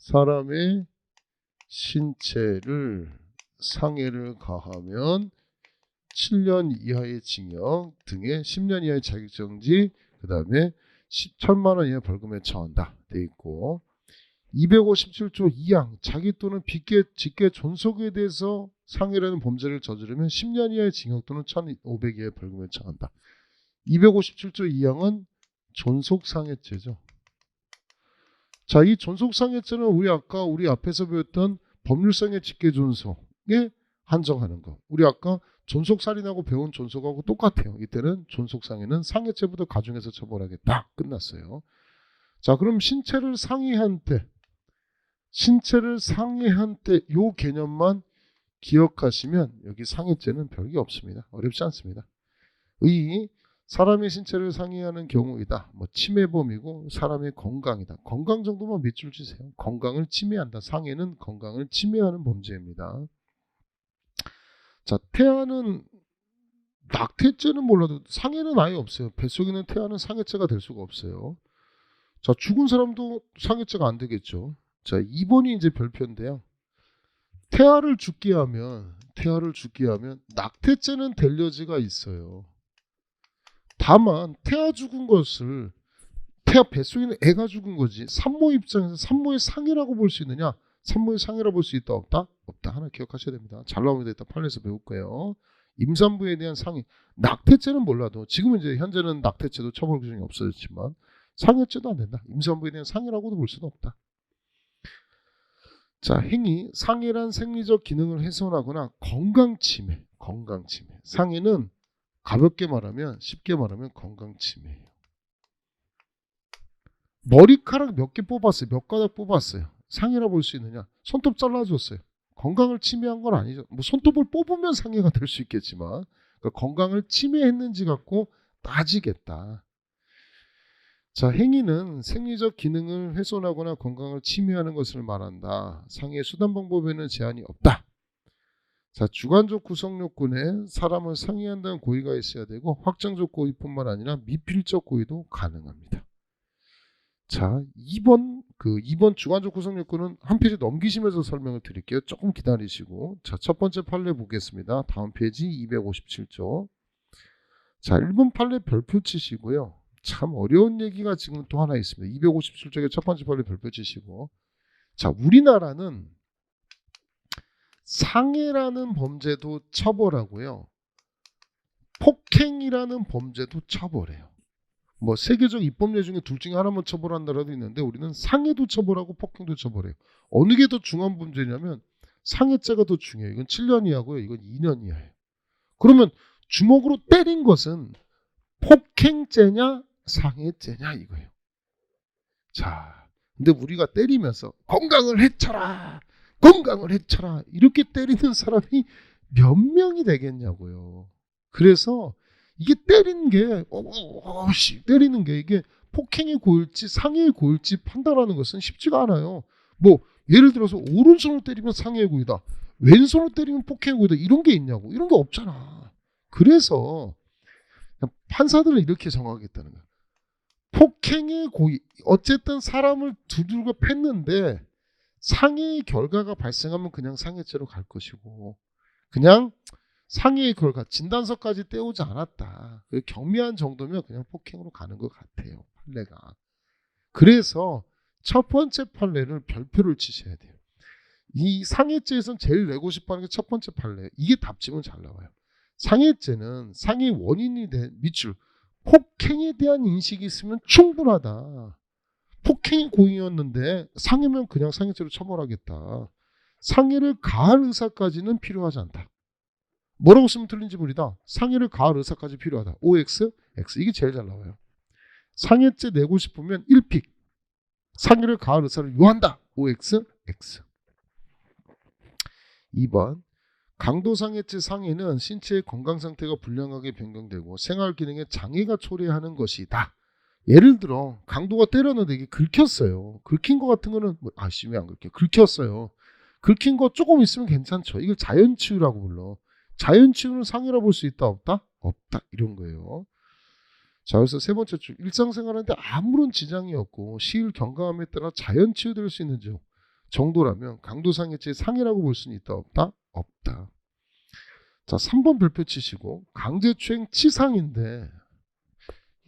사람의 신체를 상해를 가하면 7년 이하의 징역 등의 10년 이하의 자격정지 그 다음에 10천만 원 이하의 벌금에 처한다 돼 있고 257조 2항 자기 또는 빚게 직계 존속에 대해서 상해라는 범죄를 저지르면 10년 이하의 징역 또는 1,500 이하의 벌금에 처한다. 257조 2항은 존속상해죄죠. 자, 이 존속상해죄는 우리 아까 우리 앞에서 배웠던 법률상의 직계존속에 한정하는 거. 우리 아까 존속살인하고 배운 존속하고 똑같아요. 이때는 존속상해는 상해죄부터 가중해서 처벌하겠다. 끝났어요. 자, 그럼 신체를 상해한 때, 신체를 상해한 때 요 개념만 기억하시면 여기 상해죄는 별게 없습니다. 어렵지 않습니다. 의 사람의 신체를 상해하는 경우이다. 뭐 침해범이고 사람의 건강이다. 건강 정도만 밑줄 치세요. 건강을 침해한다. 상해는 건강을 침해하는 범죄입니다. 자, 태아는 낙태죄는 몰라도 상해는 아예 없어요. 뱃속에 있는 태아는 상해죄가 될 수가 없어요. 자, 죽은 사람도 상해죄가 안 되겠죠. 자, 2번이 이제 별표인데요. 태아를 죽게 하면 태아를 죽게 하면 낙태죄는 될 여지가 있어요. 다만 태아 죽은 것을 태아 뱃속에 있는 애가 죽은 거지 산모 입장에서 산모의 상해라고 볼 수 있느냐? 산모의 상해라고 볼 수 있다 없다? 없다 하나 기억하셔야 됩니다. 잘 나옵니다. 이따 판례에서 배울 거예요. 임산부에 대한 상해 낙태죄는 몰라도 지금은 이제 현재는 낙태죄도 처벌 규정이 없어졌지만 상해죄도 안 된다. 임산부에 대한 상해라고도 볼 수는 없다. 자, 행위 상해란 생리적 기능을 훼손하거나 건강 침해, 건강 침해. 상해는 가볍게 말하면 쉽게 말하면 건강 침해예요. 머리카락 몇 개 뽑았어요. 몇 가닥 뽑았어요. 상해라 볼 수 있느냐? 손톱 잘라줬어요. 건강을 침해한 건 아니죠. 뭐 손톱을 뽑으면 상해가 될 수 있겠지만 그러니까 건강을 침해했는지 갖고 따지겠다. 자, 행위는 생리적 기능을 훼손하거나 건강을 침해하는 것을 말한다. 상해 수단 방법에는 제한이 없다. 자, 주관적 구성 요건에 사람을 상해한다는 고의가 있어야 되고 확정적 고의뿐만 아니라 미필적 고의도 가능합니다. 자, 2번 그 2번 주관적 구성 요건은 한 페이지 넘기시면서 설명을 드릴게요. 조금 기다리시고. 자, 첫 번째 판례 보겠습니다. 다음 페이지 257조. 자, 1번 판례 별표 치시고요. 참 어려운 얘기가 지금 또 하나 있습니다. 257쪽의 첫 번째 판례 별표 치시고. 자, 우리나라는 상해라는 범죄도 처벌하고요. 폭행이라는 범죄도 처벌해요. 뭐 세계적 입법례 중에 둘 중에 하나만 처벌한 나라도 있는데 우리는 상해도 처벌하고 폭행도 처벌해요. 어느 게 더 중요한 범죄냐면 상해죄가 더 중요해요. 이건 7년 이하고요. 이건 2년 이하예요. 그러면 주먹으로 때린 것은 폭행죄냐 상해죄냐 이거예요. 자, 근데 우리가 때리면서 건강을 해쳐라, 건강을 해쳐라 이렇게 때리는 사람이 몇 명이 되겠냐고요. 그래서 이게 때리는 게 어씨 때리는 게 이게 폭행이 고일지 상해의 고일지 판단하는 것은 쉽지가 않아요. 뭐 예를 들어서 오른손으로 때리면 상해의 고이다, 왼손으로 때리면 폭행의 고이다 이런 게 있냐고 이런 게 없잖아. 그래서 판사들은 이렇게 정하겠다는 거야. 폭행의 고의 어쨌든 사람을 두들겨 팼는데 상해의 결과가 발생하면 그냥 상해죄로 갈 것이고 그냥 상해의 결과 진단서까지 떼오지 않았다. 그 경미한 정도면 그냥 폭행으로 가는 것 같아요. 판례가. 그래서 첫 번째 판례를 별표를 치셔야 돼요. 이 상해죄에선 제일 내고 싶어 하는 게 첫 번째 판례. 이게 답지면 잘 나와요. 상해죄는 상해 원인이 된 밑줄 폭행에 대한 인식이 있으면 충분하다. 폭행이 고의였는데 상해면 그냥 상해죄로 처벌하겠다. 상해를 가할 의사까지는 필요하지 않다. 뭐라고 쓰면 틀린지 모르다. 상해를 가할 의사까지 필요하다. OX, X 이게 제일 잘 나와요. 상해죄 내고 싶으면 1픽. 상해를 가할 의사를 요한다. OX, X. 2번 강도상해죄 상해는 신체의 건강 상태가 불량하게 변경되고 생활 기능에 장애가 초래하는 것이다. 예를 들어 강도가 때렸는데 이게 긁혔어요. 긁힌 거 같은 거는 뭐, 아씨 왜 안 긁혀? 긁혔어요. 긁힌 거 조금 있으면 괜찮죠. 이걸 자연치유라고 불러. 자연치유는 상해라 볼 수 있다 없다? 없다 이런 거예요. 자 그래서 세 번째 줄 일상생활하는데 아무런 지장이 없고 시일 경감함에 따라 자연치유될 수 있는 점 정도라면 강도 상해죄의 상해라고 볼 수는 있다 없다? 없다. 자, 3번 별표 치시고 강제추행 치상인데 이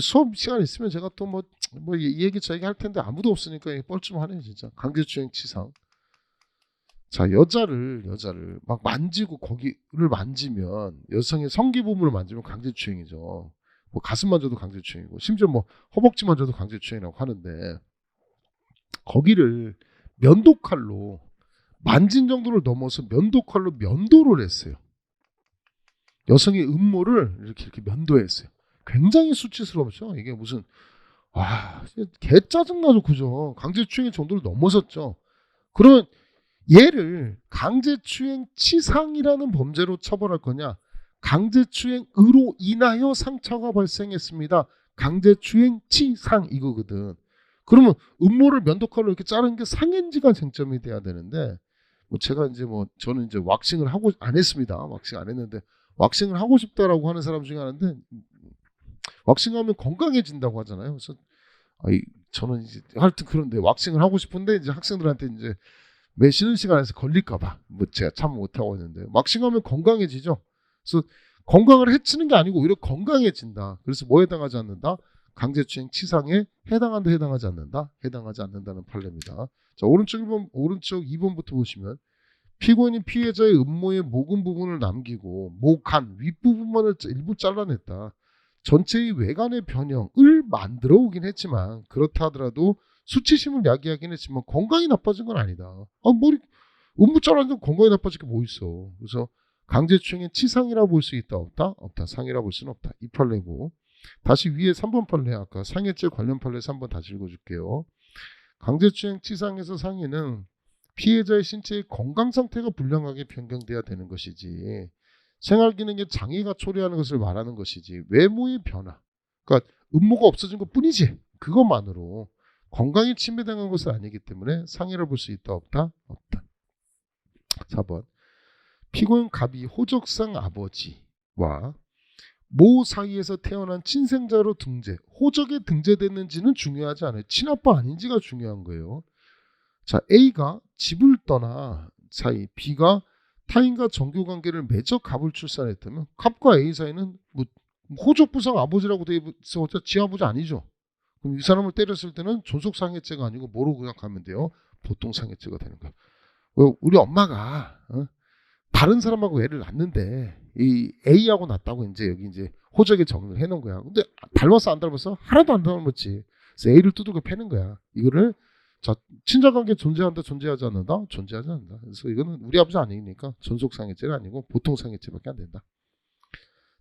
수업 시간 있으면 제가 또 뭐뭐이 얘기 저 얘기 할 텐데 아무도 없으니까 뻘쭘하네 진짜 강제추행 치상. 자 여자를 여자를 막 만지고 거기를 만지면 여성의 성기 부분을 만지면 강제추행이죠. 뭐 가슴 만져도 강제추행이고 심지어 뭐 허벅지 만져도 강제추행이라고 하는데 거기를 면도칼로 만진 정도를 넘어서 면도칼로 면도를 했어요. 여성의 음모를 이렇게 이렇게 면도했어요. 굉장히 수치스럽죠. 이게 무슨 와, 개 짜증나죠, 그죠? 강제추행의 정도를 넘어섰죠. 그러면 얘를 강제추행 치상이라는 범죄로 처벌할 거냐? 강제추행으로 인하여 상처가 발생했습니다. 강제추행 치상 이거거든. 그러면 음모를 면도칼로 이렇게 자르는 게 상해인지가 쟁점이 돼야 되는데 뭐 제가 이제 뭐 저는 이제 왁싱을 하고 안 했습니다. 왁싱 안 했는데 왁싱을 하고 싶다라고 하는 사람 중에 하나인데 왁싱하면 건강해진다고 하잖아요. 그래서 아이 저는 이제 하여튼 그런데 왁싱을 하고 싶은데 이제 학생들한테 이제 매 쉬는 시간에서 걸릴까봐 뭐 제가 참 못하고 있는데 왁싱하면 건강해지죠. 그래서 건강을 해치는 게 아니고 오히려 건강해진다. 그래서 뭐에 해당하지 않는다? 강제추행 치상에 해당한다 해당하지 않는다 해당하지 않는다는 판례입니다. 자 오른쪽 1번 오른쪽 2번부터 보시면 피고인이 피해자의 음모의 모근 부분을 남기고 목간 윗부분만을 일부 잘라냈다. 전체의 외관의 변형을 만들어 오긴 했지만 그렇다 하더라도 수치심을 야기하긴 했지만 건강이 나빠진 건 아니다. 아 머리 음부 잘랐는데 건강이 나빠질 게 뭐 있어. 그래서 강제추행의 치상이라 볼 수 있다 없다 없다 상이라 볼 수는 없다. 이 판례고 다시 위에 3번 판례 아까 상해죄 관련 판례에서 한번 다시 읽어줄게요. 강제추행 치상에서 상해는 피해자의 신체의 건강 상태가 불량하게 변경돼야 되는 것이지 생활 기능에 장애가 초래하는 것을 말하는 것이지 외모의 변화 그러니까 음모가 없어진 것 뿐이지 그것만으로 건강이 침해당한 것은 아니기 때문에 상해를 볼 수 있다 없다 없다. 4번 피고인 갑이 호적상 아버지와 모 사이에서 태어난 친생자로 등재 호적에 등재됐는지는 중요하지 않아요. 친아빠 아닌지가 중요한 거예요. 자 A가 집을 떠나 사이 B가 타인과 정교 관계를 맺어 갑을 출산했다면 갑과 A 사이는 뭐 호적 부상 아버지라고 돼 있어 지 아버지 아니죠. 그럼 이 사람을 때렸을 때는 존속 상해죄가 아니고 뭐로 생각하면 돼요? 보통 상해죄가 되는 거예요. 왜 우리 엄마가 어? 다른 사람하고 애를 낳는데 이 A하고 낳았다고 이제 여기 이제 호적에 정리를 해놓은 거야. 근데 닮았어 안 닮았어? 하나도 안 닮았지. 그래서 A를 두들겨 패는 거야. 이거를 자, 친자관계 존재한다, 존재하지 않는다, 존재하지 않는다. 그래서 이거는 우리 아버지 아니니까 전속상해죄가 아니고 보통상해죄밖에 안 된다.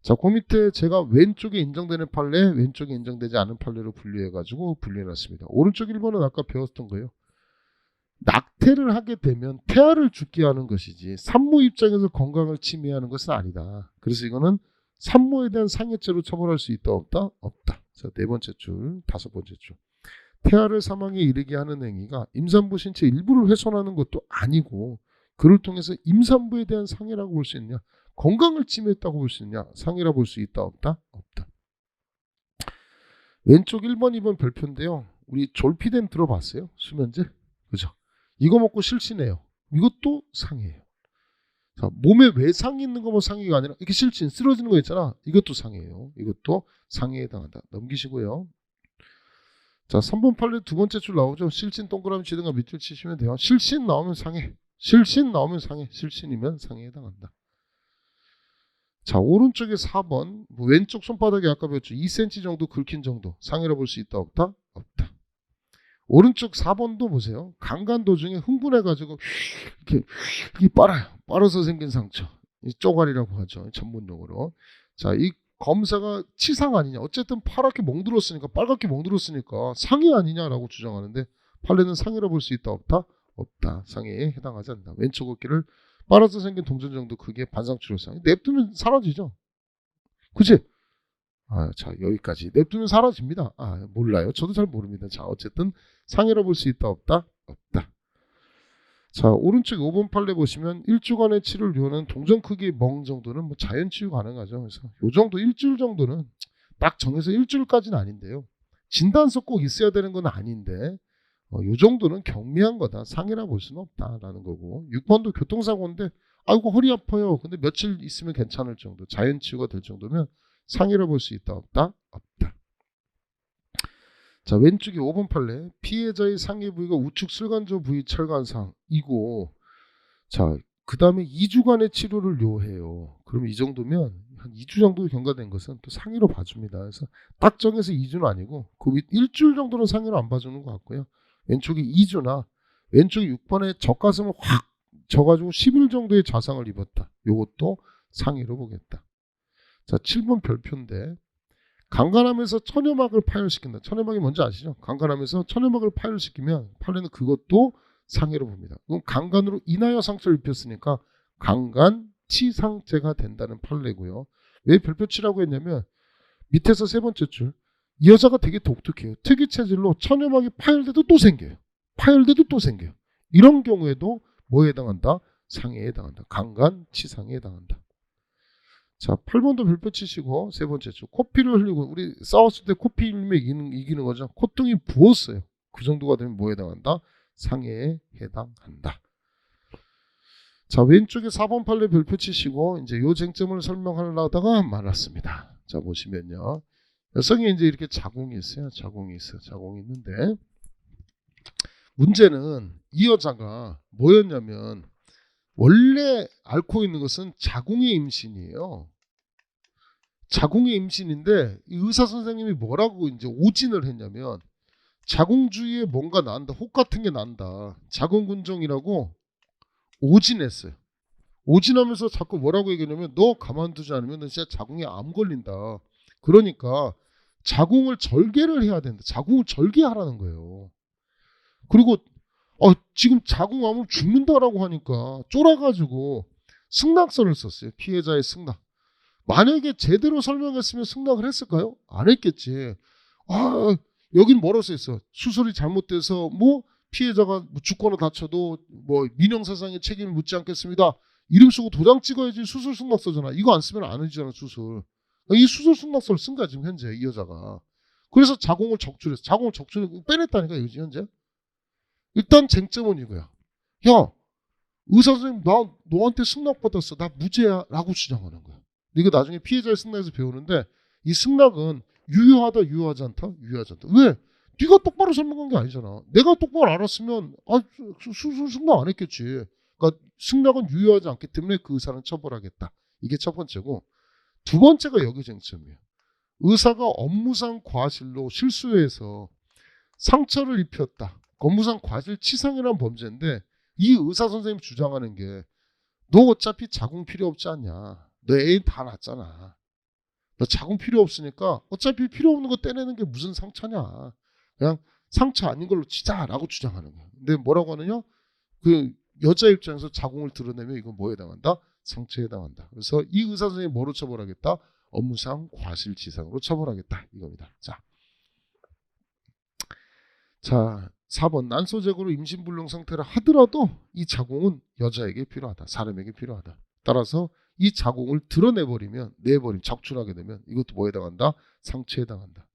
자, 그 밑에 제가 왼쪽에 인정되는 판례, 왼쪽에 인정되지 않은 판례로 분류해가지고 분류해놨습니다. 오른쪽 1번은 아까 배웠던 거예요. 낙태를 하게 되면 태아를 죽게 하는 것이지 산모 입장에서 건강을 침해하는 것은 아니다. 그래서 이거는 산모에 대한 상해죄로 처벌할 수 있다 없다 없다. 자, 네 번째 줄, 다섯 번째 줄. 태아를 사망에 이르게 하는 행위가 임산부 신체 일부를 훼손하는 것도 아니고 그를 통해서 임산부에 대한 상해라고 볼 수 있냐? 건강을 침해했다고 볼 수 있냐? 상해라 볼 수 있다 없다? 없다. 왼쪽 1번 2번 별표인데요. 우리 졸피뎀 들어봤어요? 수면제? 그죠? 이거 먹고 실신해요. 이것도 상해예요. 자, 몸에 외상이 있는 거면 상해가 아니라 이렇게 실신 쓰러지는 거 있잖아. 이것도 상해예요. 이것도 상해에 해당한다. 넘기시고요 자, 3번 판례 두 번째 줄 나오죠. 실신 동그라미 치든가 밑줄 치시면 돼요. 실신 나오면 상해. 실신 나오면 상해. 실신이면 상해에 해당한다. 자, 오른쪽에 4번. 뭐 왼쪽 손바닥에 아까 배웠죠. 2cm 정도 긁힌 정도. 상해라 볼 수 있다 없다? 없다. 오른쪽 4번도 보세요. 강간 도중에 흥분해가지고 이렇게, 이렇게 빨아요. 빨아서 생긴 상처. 이 쪼가리라고 하죠. 전문용어로. 자, 이 검사가 치상 아니냐. 어쨌든 파랗게 멍들었으니까 빨갛게 멍들었으니까 상해 아니냐라고 주장하는데 판례는 상해라 볼 수 있다 없다? 없다. 상해에 해당하지 않는다. 왼쪽 어깨를 빨아서 생긴 동전 정도 크기의 반상추로상. 냅두면 사라지죠. 그치? 아, 자 여기까지 냅두면 사라집니다. 아 몰라요. 저도 잘 모릅니다. 자 어쨌든 상해라 볼 수 있다 없다? 없다. 자 오른쪽 5번 판례 보시면 일주간의 치료를 요하는 동전 크기의 멍 정도는 뭐 자연 치유 가능하죠. 그래서 요 정도 일주일 정도는 딱 정해서 일주일까지는 아닌데요. 진단서 꼭 있어야 되는 건 아닌데 어, 요 정도는 경미한 거다. 상해라 볼 수는 없다라는 거고. 6번도 교통사고인데 아이고 허리 아파요. 근데 며칠 있으면 괜찮을 정도. 자연 치유가 될 정도면 상해라 볼 수 있다 없다? 없다. 자 왼쪽에 5번 판례 피해자의 상해 부위가 우측 슬관저 부위 철관상이고 자그 다음에 2주간의 치료를 요해요. 그럼 이 정도면 한 2주 정도 경과된 것은 또 상해로 봐줍니다. 그래서 딱 정해서 2주는 아니고 그밑 일주일 정도는 상해로 안 봐주는 것 같고요. 왼쪽에 2주나 왼쪽에 6번에 젖가슴을 확 져가지고 10일 정도의 자상을 입었다. 요것도 상해로 보겠다. 자 7번 별표인데 강간하면서 천여막을 파열시킨다. 천여막이 뭔지 아시죠? 강간하면서 천여막을 파열시키면 판례는 그것도 상해로 봅니다. 그럼 강간으로 인하여 상처를 입혔으니까 강간 치상죄가 된다는 판례고요. 왜 별표치라고 했냐면 밑에서 세 번째 줄 이 여자가 되게 독특해요. 특이 체질로 천여막이 파열돼도 또 생겨요. 파열돼도 또 생겨요. 이런 경우에도 뭐에 해당한다? 상해에 해당한다. 강간 치상에 해당한다. 자, 8번도 별표 치시고 세 번째 줄 코피를 흘리고 우리 싸웠을 때 코피 흘리면 이기는 거죠. 콧등이 부었어요. 그 정도가 되면 뭐에 해당한다? 상해에 해당한다. 자, 왼쪽에 4번 판례 별표 치시고 이제 요 쟁점을 설명하려다가 말았습니다. 자, 보시면요. 여성이 이제 이렇게 자궁이 있어요. 자궁이 있어요. 자궁이 있는데 문제는 이 여자가 뭐였냐면 원래 앓고 있는 것은 자궁의 임신이에요. 자궁의 임신인데 이 의사 선생님이 뭐라고 이제 오진을 했냐면 자궁 주위에 뭔가 난다, 혹 같은 게 난다. 자궁근종이라고 오진했어요. 오진하면서 자꾸 뭐라고 얘기하냐면 너 가만두지 않으면 너 진짜 자궁에 암 걸린다. 그러니까 자궁을 절개를 해야 된다. 자궁을 절개하라는 거예요. 그리고 어, 지금 자궁암은 죽는다라고 하니까 쫄아가지고 승낙서를 썼어요. 피해자의 승낙. 만약에 제대로 설명했으면 승낙을 했을까요? 안 했겠지. 아, 여긴 뭐라고 써 있어? 수술이 잘못돼서 뭐 피해자가 뭐 죽거나 다쳐도 뭐 민형사상의 책임을 묻지 않겠습니다. 이름 쓰고 도장 찍어야지 수술 승낙서잖아. 이거 안 쓰면 안 해주잖아 수술. 이 수술 승낙서를 쓴 거야 지금 현재 이 여자가. 그래서 자궁을 적출했어. 자궁을 적출해 빼냈다니까 이거지 현재. 일단 쟁점은 이거야. 야 의사 선생님 나 너한테 승낙 받았어. 나 무죄야 라고 주장하는 거야. 이거 나중에 피해자의 승낙에서 배우는데 이 승낙은 유효하다 유효하지 않다 유효하지 않다. 왜? 네가 똑바로 설명한 게 아니잖아. 내가 똑바로 알았으면 아 수- 수술 승낙 안 했겠지. 그러니까 승낙은 유효하지 않기 때문에 그 의사는 처벌하겠다. 이게 첫 번째고 두 번째가 여기 쟁점이에요. 의사가 업무상 과실로 실수해서 상처를 입혔다. 업무상 과실 치상이라는 범죄인데 이 의사 선생님 주장하는 게 너 어차피 자궁 필요 없지 않냐. 너 애인 다 낳았잖아. 너 자궁 필요 없으니까 어차피 필요 없는 거 떼내는 게 무슨 상처냐. 그냥 상처 아닌 걸로 치자라고 주장하는 거야. 근데 뭐라고 하느냐? 그 여자 입장에서 자궁을 드러내면 이건 뭐에 해당한다? 상처에 해당한다. 그래서 이 의사 선생님 뭐로 처벌하겠다? 업무상 과실치상으로 처벌하겠다 이겁니다. 자, 자 4번 난소제거로 임신불능 상태라 하더라도 이 자궁은 여자에게 필요하다. 사람에게 필요하다. 따라서 이 자궁을 드러내버리면 내버림 적출하게 되면 이것도 뭐에 해당한다? 상처에 해당한다.